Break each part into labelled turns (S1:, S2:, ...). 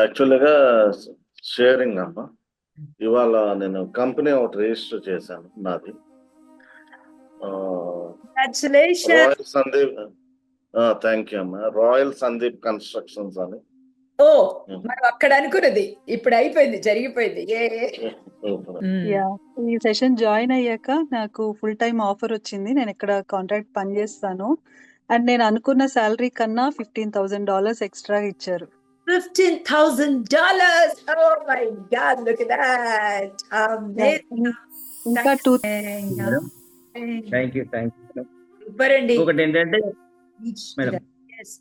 S1: యాక్చువల్గా షేరింగ్ అమ్మా. ఇవాళ నేను కంపెనీ ఒకటి రిజిస్టర్ చేశాను నాది. రాయల్ సందీప్ థ్యాంక్ యూ అమ్మా. రాయల్ సందీప్ కన్స్ట్రక్షన్స్ అని.
S2: ఓ మనం అక్కడ అనుకున్నది. ఇప్పుడు అయిపోయింది జరిగిపోయింది.
S3: యా ఈ సెషన్ జాయిన్ అయ్యాక నాకు ఫుల్ టైం ఆఫర్ వచ్చింది. నేను ఇక్కడ కాంట్రాక్ట్ పని చేస్తాను అండ్ నేను అనుకున్న శాలరీ కన్నా ఫిఫ్టీన్ థౌసండ్ డాలర్స్ ఎక్స్ట్రా ఇచ్చారు.
S2: Fifteen thousand dollars oh my god look that
S3: ఇంకా two
S4: thank you thank you
S2: super అండి
S4: ఒకటి ఏంటంటే మేడం.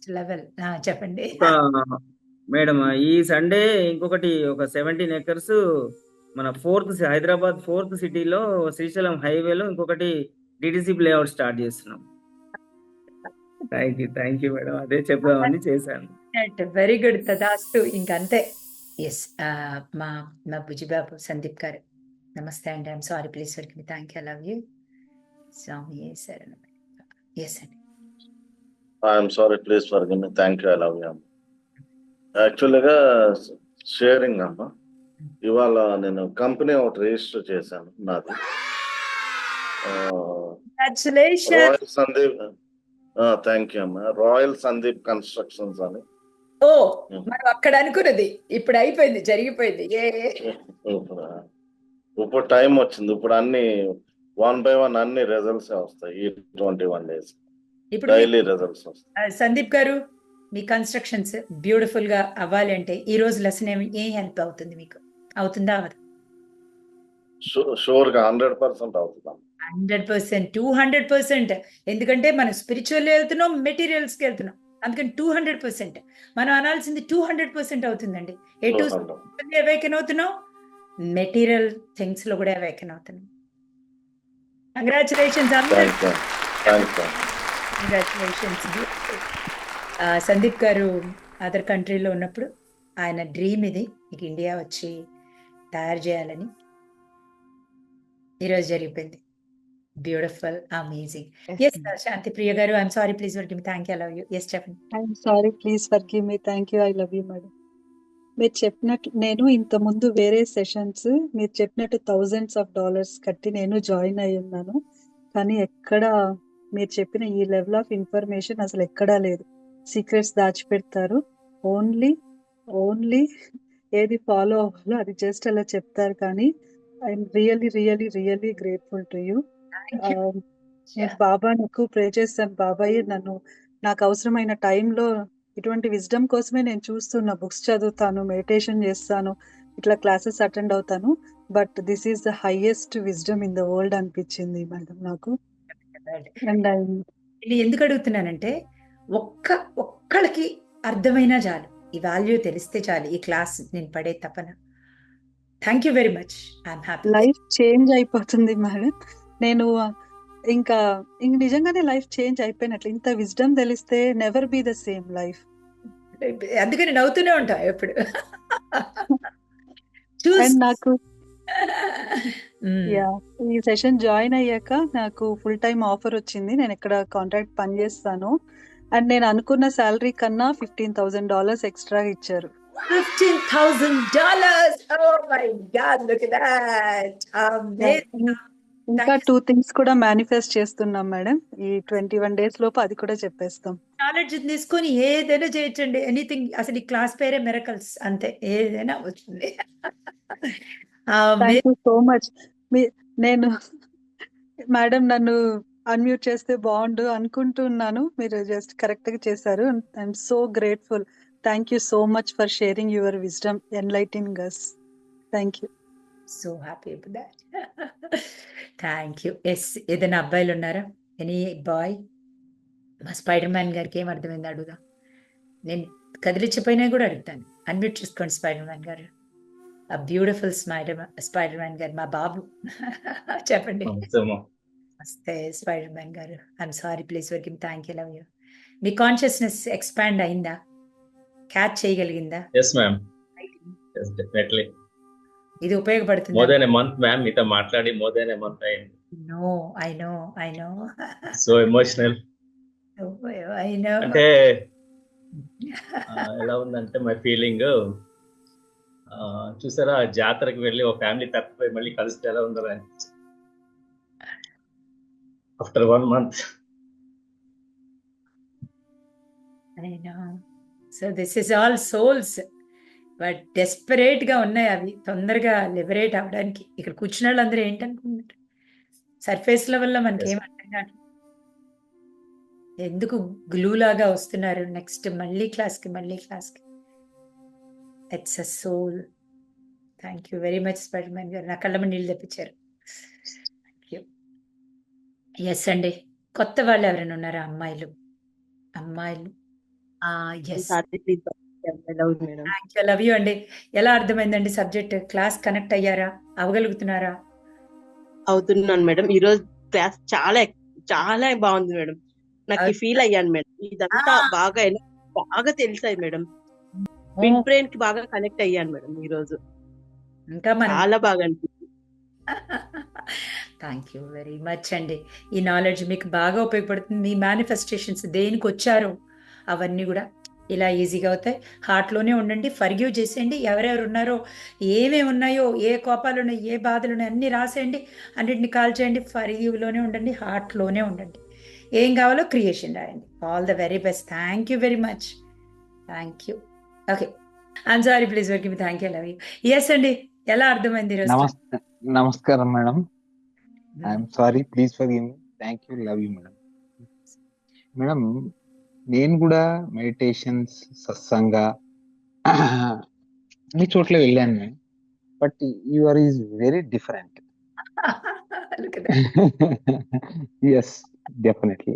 S2: లెవెల్ చెప్పండి.
S4: మేడం ఈ సండే ఇంకొకటి ఒక సెవెంటీన్ ఎకర్స్ మన ఫోర్త్ హైదరాబాద్ ఫోర్త్ సిటీలో శ్రీశైలం హైవేలో ఇంకొకటి డిటిసి లేఅవుట్ స్టార్ట్ చేస్తున్నాం. Thank you thank you madam. అదే చెప్దామని చేశాను.
S2: వెరీ గుడ్ తదాస్తు ఇంకంతే. ఎస్ మా మా బుజిబాబు సందీప్ గారు. నమస్తే అండి. I'm sorry please me thank you love you స్వామి శరణ. ఎస్ అండి
S1: I'm sorry please for me thank you I love you యాక్చువల్గా షేరింగ్ అమ్మా. ఇవాళ నేను కంపెనీ ఒకటి రిజిస్టర్ చేశాను నాది. సందీప్ థ్యాంక్ యూ అమ్మా. రాయల్ సందీప్ కన్స్ట్రక్షన్స్ అని.
S2: ఓ మనం అక్కడ అనుకున్నది. ఇప్పుడు అయిపోయింది జరిగిపోయింది. ఏ.
S1: ఇప్పుడు టైం వచ్చింది. ఇప్పుడు అన్ని వన్ బై వన్ అన్ని రిజల్ట్స్ వస్తాయి ఈ ట్వంటీ వన్ డేస్
S2: ఇప్పుడు
S1: డైలీ రిజల్ట్స్ వస్తాయి.
S2: సందీప్ గారు మీ కన్స్ట్రక్షన్స్ బ్యూటిఫుల్గా అవ్వాలి అంటే ఈ రోజు లెసన్ ఏమి ఏ హెల్ప్ అవుతుంది మీకు? అవుతుందా? అవదు
S1: షూర్గా హండ్రెడ్ పర్సెంట్ అవుతుంది?
S2: Hundred percent two hundred percent. ఎందుకంటే మనం స్పిరిచువల్ వెళ్తున్నాం మెటీరియల్స్కి వెళ్తున్నాం. అందుకని టూ హండ్రెడ్ పర్సెంట్. మనం అనాల్సింది టూ హండ్రెడ్ పర్సెంట్ అవుతుందండి. ఎటు అవేకన్ అవుతున్నాం? మెటీరియల్ థింగ్స్లో కూడా అవేకన్ అవుతున్నాం. కంగ్రాచులేషన్స్ కంగ్రాచులేషన్స్ సందీప్ గారు అదర్ కంట్రీలో ఉన్నప్పుడు ఆయన డ్రీమ్ ఇది. మీకు ఇండియా వచ్చి తయారు చేయాలని. ఈరోజు జరిగిపోయింది. Beautiful amazing yes Shanti Priya గారు I'm sorry please work thank you love you yes చెప్పండి
S3: I'm sorry please forgive me thank you I love you madam మీరు చెప్పినట్టు నేను ఇంత ముందు వేరే సెషన్స్ మీరు చెప్పినట్టు థౌజండ్స్ ఆఫ్ డాలర్స్ కట్టి నేను జాయిన్ అయి ఉన్నాను. కానీ ఎక్కడ మీరు చెప్పిన ఈ లెవెల్ ఆఫ్ ఇన్ఫర్మేషన్ అసలు ఎక్కడా లేదు. సీక్రెట్స్ దాచిపెడతారు. ఓన్లీ ఓన్లీ ఏది ఫాలో అవ్వాలో అది జస్ట్ అలా చెప్తారు. కానీ I'm really really really grateful to you బాబాని ఎక్కువ ప్రే చేస్తాను. బాబాయ్ నన్ను నాకు అవసరమైన టైంలో ఇటువంటి విజ్డమ్ కోసమే నేను చూస్తున్నా. బుక్స్ చదువుతాను మెడిటేషన్ చేస్తాను ఇట్లా క్లాసెస్ అటెండ్ అవుతాను. But this is the highest wisdom in the world అనిపించింది మేడం నాకు. అండ్
S2: ఎందుకు అడుగుతున్నానంటే ఒక్క ఒక్కళ్ళకి అర్థమైనా చాలు. ఈ వాల్యూ తెలిస్తే చాలు. ఈ క్లాస్ నేను పడే తపన. Thank you very much I'm happy
S3: life change అయిపోతుంది మేడం నేను ఇంకా ఇంక నిజంగానే లైఫ్ చేంజ్ అయిపోయినట్లు. ఇంత విజ్డమ్ తెలిస్తే never be the same life
S2: అందుకని నవ్వుతూనే ఉంటా ఎప్పుడు.
S3: నాకు. యా ఈ సెషన్ జాయిన్ అయ్యాక నాకు ఫుల్ టైం ఆఫర్ వచ్చింది. నేను ఇక్కడ కాంట్రాక్ట్ పని చేస్తాను అండ్ నేను అనుకున్న శాలరీ కన్నా ఫిఫ్టీన్ థౌసండ్ డాలర్స్ ఎక్స్ట్రా ఇచ్చారు.
S2: Fifteen thousand dollars oh my god look that
S3: ఇంకా టూ థింగ్స్ కూడా మేనిఫెస్ట్ చేస్తున్నాం మేడం ఈ ట్వంటీ వన్ డేస్ లోపు అది కూడా చెప్పేస్తాం.
S2: నాలెడ్జ్ తీసుకొని ఏదైనా చేయొచ్చండి. ఎనీథింగ్ అసలు ఈ క్లాస్ పేరే మెరకల్స్ అంతే. ఏదైనా వచ్చింది
S3: సో మచ్ నేను మేడం నన్ను అన్మ్యూట్ చేస్తే బాగుండు అనుకుంటున్నాను. మీరు జస్ట్ కరెక్ట్గా చేశారు. I'm so grateful thank you so much for sharing your wisdom enlightening guys thank you
S2: so happy that thank you yes ఏదైనా అబ్బాయిలు ఉన్నారా? ఎనీ బాయ్ మా స్పైడర్ మ్యాన్ గారికి ఏం అర్థమైంది అడుగుదాం? నేను కదిలించిపోయినా కూడా అడుగుతాను. అన్మ్యూట్ చేసుకోండి స్పైడర్ మ్యాన్ గారు. ఆ బ్యూటిఫుల్ స్పైడర్ స్పైడర్ మ్యాన్ గారు మా బాబు. చెప్పండి. నమస్తే స్పైడర్ మ్యాన్ గారు I'm sorry please working thank you love you me consciousness expand అయిందా? క్యాచ్ చేయగలిగిందా?
S5: ఎస్ మ్యామ్ డెఫినెట్లీ
S2: ఇది ఉపయోగపడుతుంది?
S5: More then a month ma'am మీతో మాట్లాడి మోర్ దెన్ ఎ మంత్ అయింది.
S2: No I know I know
S5: so emotional
S2: I know
S5: అంటే ఎలా ఉందంటే మై ఫీలింగ్ చూసారా జాతరకు వెళ్ళి ఒక ఫ్యామిలీ తప్పిపోయి మళ్ళీ కలిస్తే ఎలా ఉందో after one month
S2: so this is all souls but డెస్పరేట్గా ఉన్నాయి అవి. తొందరగా లిబరేట్ అవ్వడానికి ఇక్కడ కూర్చున్న వాళ్ళందరూ ఏంటనుకుంటున్నారు సర్ఫేస్ లెవెల్లో మనకి. ఏం అర్థం కాదు ఎందుకు గ్లూ లాగా వస్తున్నారు? నెక్స్ట్ మళ్ళీ క్లాస్కి మళ్ళీ క్లాస్కి it's a soul thank you very much spider man గారు. నా కళ్ళ నీళ్ళు తెప్పించారు. థ్యాంక్ యూ ఎస్ అండి. కొత్త వాళ్ళు ఎవరైనా ఉన్నారా? అమ్మాయిలు? అమ్మాయిలు? ఎస్ యూ లవ్ యూ అండి ఎలా అర్థమైందండి సబ్జెక్ట్ క్లాస్ కనెక్ట్ అయ్యారా? అవగలుగుతున్నారా?
S6: అవుతున్నాను మేడం. ఈ రోజు క్లాస్ చాలా చాలా బాగుంది మేడం. నాకు ఫీల్ అయ్యాను మేడం. ఇదంతా. బాగా బాగా తెలిసాయి మేడం. పిన్ బ్రెయిన్కి బాగా కనెక్ట్ అయ్యాను మేడం ఈ రోజు.
S2: ఇంకా మనం
S6: చాలా బాగా అనిపించింది.
S2: థ్యాంక్ యూ వెరీ మచ్ అండి. ఈ నాలెడ్జ్ మీకు బాగా ఉపయోగపడుతుంది. మీ మేనిఫెస్టేషన్స్ దేనికి వచ్చారో అవన్నీ కూడా ఇలా ఈజీగా అవుతాయి. హార్ట్లోనే ఉండండి ఫర్గ్యూ చేసేయండి. ఎవరెవరు ఉన్నారో ఏమేమి ఉన్నాయో ఏ కోపాలు ఉన్నాయి ఏ బాధలు ఉన్నాయి అన్నీ రాసేయండి. అన్నింటిని కాల్ చేయండి ఫర్గ్యూలోనే ఉండండి హార్ట్లోనే ఉండండి. ఏం కావాలో క్రియేషన్ రాయండి. All the very best thank you very much thank you okay I'm sorry please work me thank you love you yes అండి ఎలా అర్థమైంది
S7: నమస్కారం madam. I'm sorry please forgive thank you love you madam madam నేను కూడా meditations సత్సంగ అన్ని చోట్ల వెళ్ళాను but your is very different. Yes definitely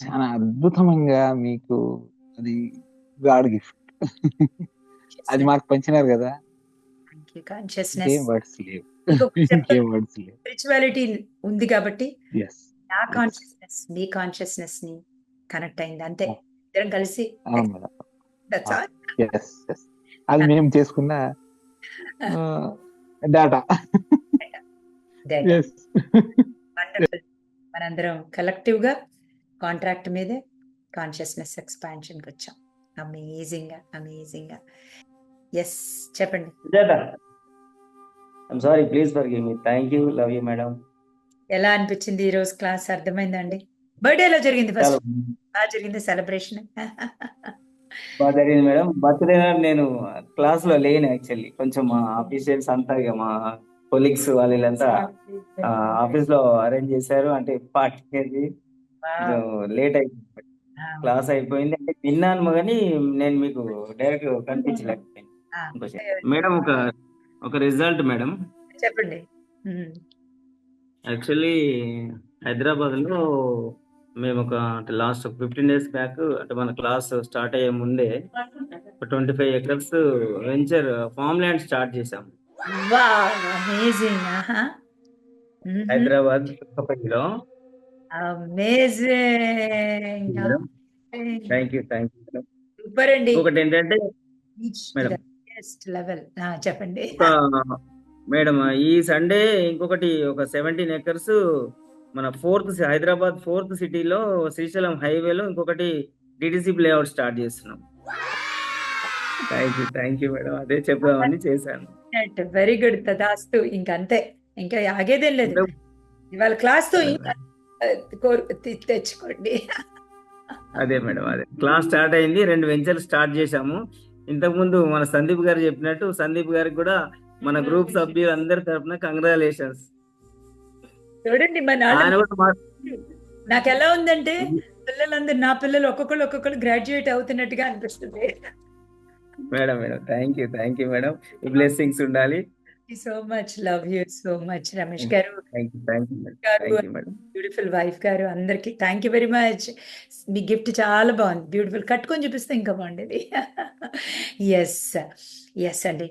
S7: చాలా అద్భుతంగా మీకు అది గాడ్ గిఫ్ట్. అది మాకు పంచినారు కదా.
S2: స్పిరిచువాలిటీ ఉంది కాబట్టి నా కాన్షియస్నెస్ మీ కాన్షియస్నెస్ని కనెక్ట్ అయింది. అంతే. ఇద్దరం కలిసి
S7: అది మేము చేసుకున్న డేటా.
S2: మనందరం కలెక్టివ్గా కాంట్రాక్ట్ మీదే కాన్షియస్నెస్ ఎక్స్పాన్షన్కి వచ్చాం. అమేజింగ్గా అమేజింగ్గా. ఎస్ చెప్పండి.
S4: I'm sorry please forgive me thank you love you madam
S2: ఎలా అనిపించింది ఈ రోజు క్లాస్ అర్థమైందా అండి? బర్త్డే ఎలా జరిగింది ఫస్ట్ బాగా జరిగింది సెలబ్రేషన్.
S4: బాగా జరిగింది మేడం. బర్త్డే నేను క్లాస్లో లేను యాక్చువల్లీ కొంచెం మా ఆఫీషియల్స్ అంతా ఇక మా కొలీగ్స్ వాళ్ళు వీళ్ళంతా ఆఫీస్లో అరేంజ్ చేశారు. అంటే పార్టీ లేట్ అయిపోయింది. క్లాస్ అయిపోయింది. అంటే విన్నాను కానీ నేను మీకు డైరెక్ట్ కనిపించలేకపోయింది. మేడం ఒక ఒక రిజల్ట్ మేడం.
S2: చెప్పండి.
S4: యాక్చువల్లీ హైదరాబాద్లో మేము ఒక లాస్ట్ ఫిఫ్టీన్ డేస్ బ్యాక్ అంటే మన క్లాస్ స్టార్ట్ అయ్యే ముందే twenty five acres venture farm land start చేసాం. Hyderabad. Madam. Thank you thank you
S2: super అండి
S4: ఒకటి ఏంటంటే మేడం.
S2: లెవెల్ చెప్పండి
S4: మేడం ఈ సండే ఇంకొకటి ఒక సెవెంటీన్ ఎకర్స్ మన ఫోర్త్ హైదరాబాద్ ఫోర్త్ సిటీలో శ్రీశైలం హైవేలో ఇంకొకటి డిటిసి లేఅవుట్ స్టార్ట్ చేస్తున్నాం. Thank you thank you madam అదే చెప్దామని చేశాను.
S2: వెరీ గుడ్ తదాస్తు ఇంకంతే ఇంకా ఆగేదేం లేదు. ఇవాళ క్లాస్తో ఇంకా తెచ్చుకోండి.
S4: అదే మేడం అదే. క్లాస్ స్టార్ట్ అయింది. రెండు వెంచర్లు స్టార్ట్ చేశాము. ఇంతకు ముందు మన సందీప్ గారు చెప్పినట్టు సందీప్ గారికి కూడా మన గ్రూప్ సభ్యులు అందరి తరఫున కంగ్రాచులేషన్స్
S2: చూడండి
S4: మా-
S2: నాకు ఎలా ఉందంటే పిల్లలందరూ నా పిల్లలు ఒక్కొక్కరు ఒక్కొక్కరు గ్రాడ్యుయేట్ అవుతున్నట్టుగా అనిపిస్తుంది.
S4: Madam madam thank you thank you madam. Blessings ఉండాలి.
S2: So much love you so much Ramesh గారు. బ్యూటిఫుల్ వైఫ్ గారు అందరికి థ్యాంక్ యూ వెరీ మచ్ మీ గిఫ్ట్ చాలా బాగుంది. బ్యూటిఫుల్ కట్టుకొని చూపిస్తే ఇంకా బాగుండేది. ఎస్ ఎస్ అండి.